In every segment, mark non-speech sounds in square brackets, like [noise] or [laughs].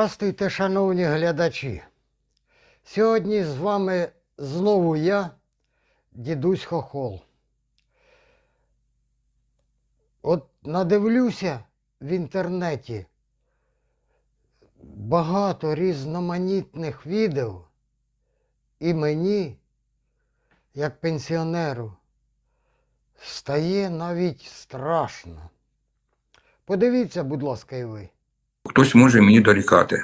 Здрастуйте, шановні глядачі. Сьогодні з вами знову я, дідусь Хохол. От надивлюся в інтернеті багато різноманітних відео, і мені, як пенсіонеру, стає навіть страшно. Подивіться, будь ласка, і ви. Хтось може мені дорікати,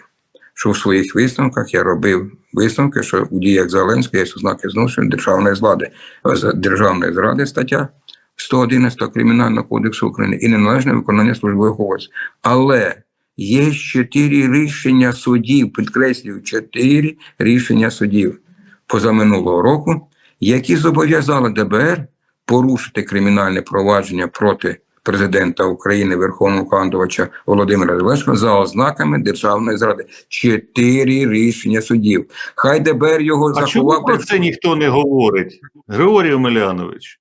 що в своїх висновках я робив висновки, що у діях Зеленського є ознаки зношення державної зради. З- Державної зради стаття 111 Кримінального кодексу України і неналежне виконання службових обов'язків. Але є чотири рішення судів, підкреслюю, чотири рішення судів позаминулого року, які зобов'язали ДБР порушити кримінальне провадження проти президента України, Верховного командувача Володимира Зеленського за ознаками державної зради. Чотири рішення судів. Хай ДБР його А чому заховав. про це ніхто не говорить? Григорій Омелянович.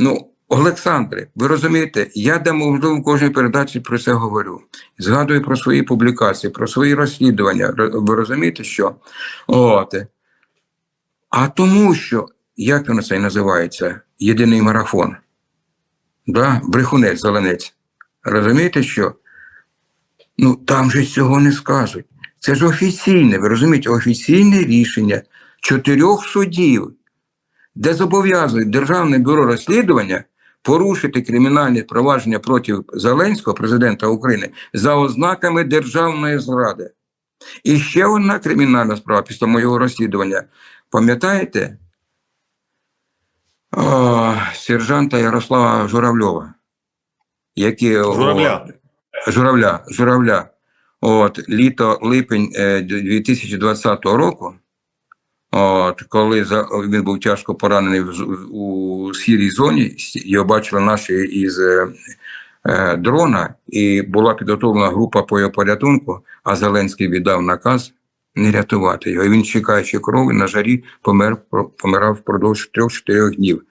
Ну, Олександре, ви розумієте, я де можливо в кожній передачі про це говорю. Згадую про свої публікації, про свої розслідування. Ви розумієте, що? От. А тому, що, як воно це називається? Єдиний марафон. Да? Брехунець, зеленець. Розумієте, що? Ну, там же цього не скажуть. Це ж офіційне, ви розумієте, офіційне рішення чотирьох судів де зобов'язують Державне бюро розслідування порушити кримінальне провадження проти Зеленського, президента України, за ознаками державної зради. І ще одна кримінальна справа після моєго розслідування. Пам'ятаєте? Сержанта Ярослава Журавльова, який Журавля. Журавля, Журавля. От, літо, липень е, 2020 року, от, коли за, він був тяжко поранений в, у сірій зоні, його бачили наші із е, е, дрона, і була підготовлена група по його порятунку, а Зеленський віддав наказ не рятувати його. І він, чекаючи крові, на жарі помер, помирав впродовж трьох-чотирьох днів.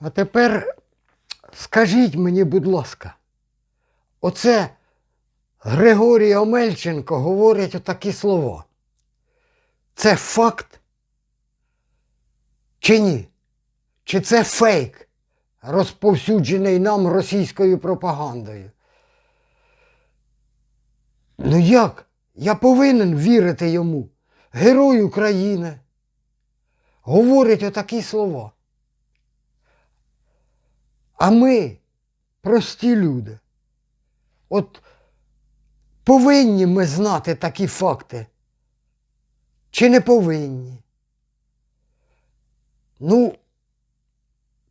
А тепер скажіть мені, будь ласка, оце Григорій Омельченко говорить отакі слова. Це факт? Чи ні? Чи це фейк, розповсюджений нам російською пропагандою? Ну як? Я повинен вірити йому. Герой України. Говорить отакі слова. А ми, прості люди, от повинні ми знати такі факти? Чи не повинні? Ну,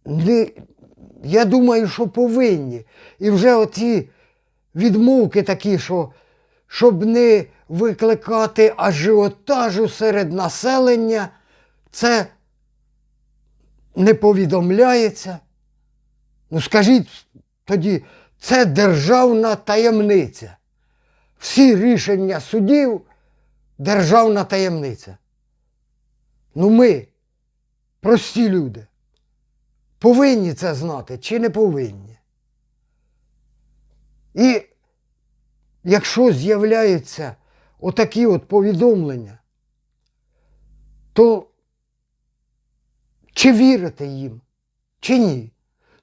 не, я думаю, що повинні. І вже оці відмовки такі, що щоб не викликати ажіотажу серед населення, це не повідомляється. Ну скажіть тоді, це державна таємниця. Всі рішення судів державна таємниця. Ну ми, прості люди, повинні це знати чи не повинні. І якщо з'являються отакі от повідомлення, то чи вірите їм, чи ні?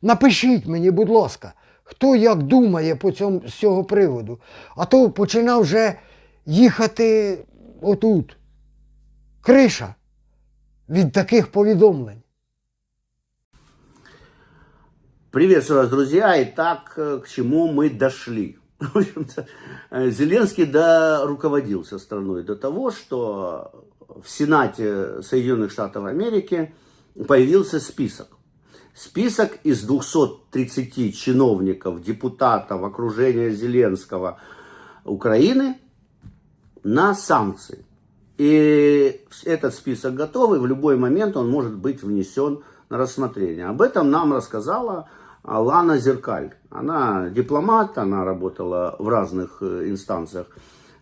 Напишіть мені, будь ласка, хто як думає по цьому, з цього приводу. А то починав вже їхати отут. Криша від таких повідомлень. Приветствую вас, друзья. Итак, э, к чему мы дошли? [laughs] В общем-то, э, Зеленский да, руководился страной до того, что в Сенате Соединенных Штатов Америки появился список. Список из 230 чиновников, депутатов, окружения Зеленского Украины на санкции. И этот список готов, и в любой момент он может быть внесен на рассмотрение. Об этом нам рассказала Лана Зеркаль. Она дипломат, она работала в разных э, инстанциях,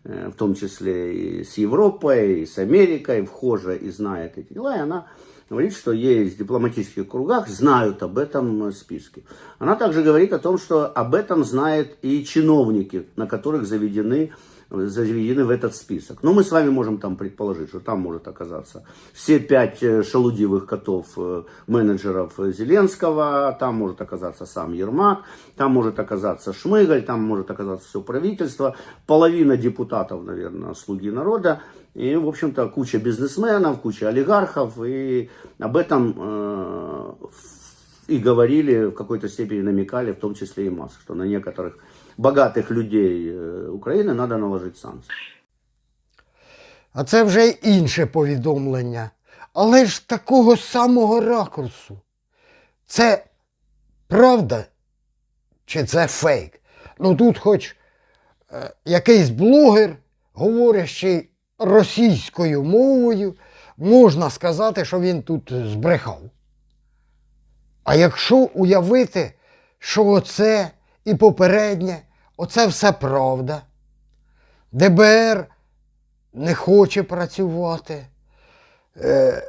э, в том числе и с Европой, и с Америкой, вхожа и знает эти дела. И она говорит, что есть в дипломатических кругах, знают об этом списке. Она также говорит о том, что об этом знают и чиновники, на которых заведены заведены в этот список. Но мы с вами можем там предположить, что там может оказаться все пять э, шелудивых котов э, менеджеров Зеленского, там может оказаться сам Ермак, там может оказаться Шмыгаль, там может оказаться все правительство, половина депутатов, наверное, слуги народа, и, в общем-то, куча бизнесменов, куча олигархов, и об этом э, и говорили, в какой-то степени намекали, в том числе и Маск, что на некоторых богатых людей э, України надо наложити санкції. А це вже інше повідомлення. Але ж такого самого ракурсу. Це правда чи це фейк? Ну тут хоч е, якийсь блогер, говорящий російською мовою, можна сказати, що він тут збрехав. А якщо уявити, що оце і попереднє, оце все правда, ДБР не хоче працювати, е,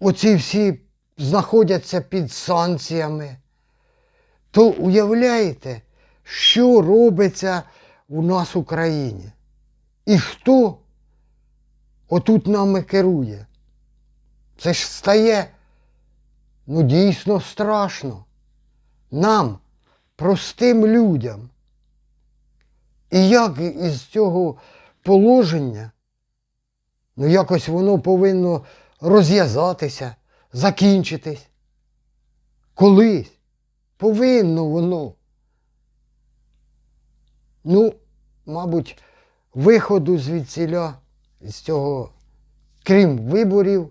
оці всі знаходяться під санкціями, то уявляєте, що робиться у нас в Україні? І хто отут нами керує? Це ж стає ну, дійсно страшно. Нам, простим людям. І як із цього положення, ну якось воно повинно розв'язатися, закінчитись. Колись. Повинно воно. Ну, мабуть, виходу звідсіля з цього, крім виборів,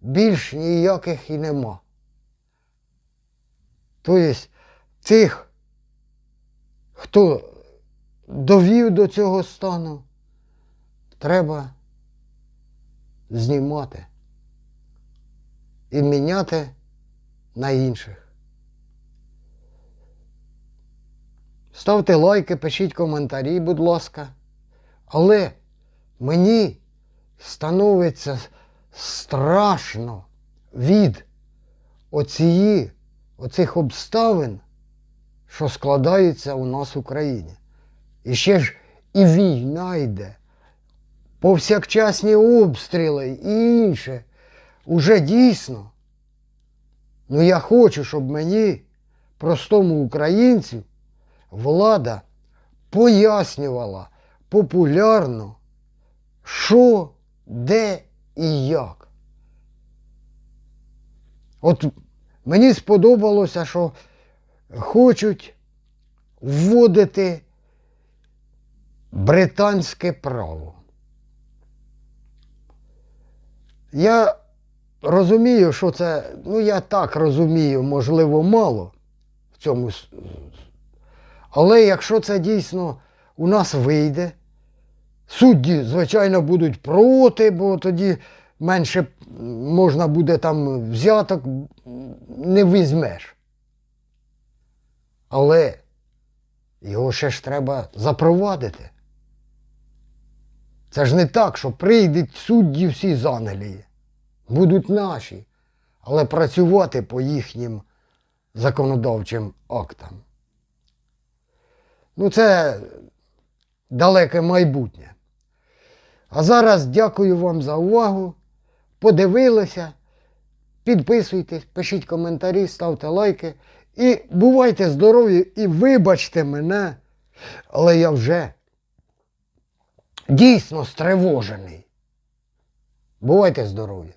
більш ніяких і нема. Тобто тих, хто довів до цього стану, треба знімати і міняти на інших. Ставте лайки, пишіть коментарі, будь ласка. Але мені становиться страшно від оцієї, оцих обставин, що складаються у нас в Україні. І ще ж і війна йде, повсякчасні обстріли і інше. Уже дійсно. Ну я хочу, щоб мені, простому українцю, влада пояснювала популярно, що, де і як. От мені сподобалося, що хочуть вводити британське право. Я розумію, що це, ну я так розумію, можливо, мало в цьому. Але якщо це дійсно у нас вийде, судді, звичайно, будуть проти, бо тоді менше можна буде там взяток, не візьмеш. Але його ще ж треба запровадити. Це ж не так, що прийдуть судді всі з Англії. Будуть наші, але працювати по їхнім законодавчим актам. Ну, це далеке майбутнє. А зараз дякую вам за увагу. Подивилися. Підписуйтесь, пишіть коментарі, ставте лайки. І бувайте здорові і вибачте мене, але я вже дійсно стривожений. Бувайте здорові!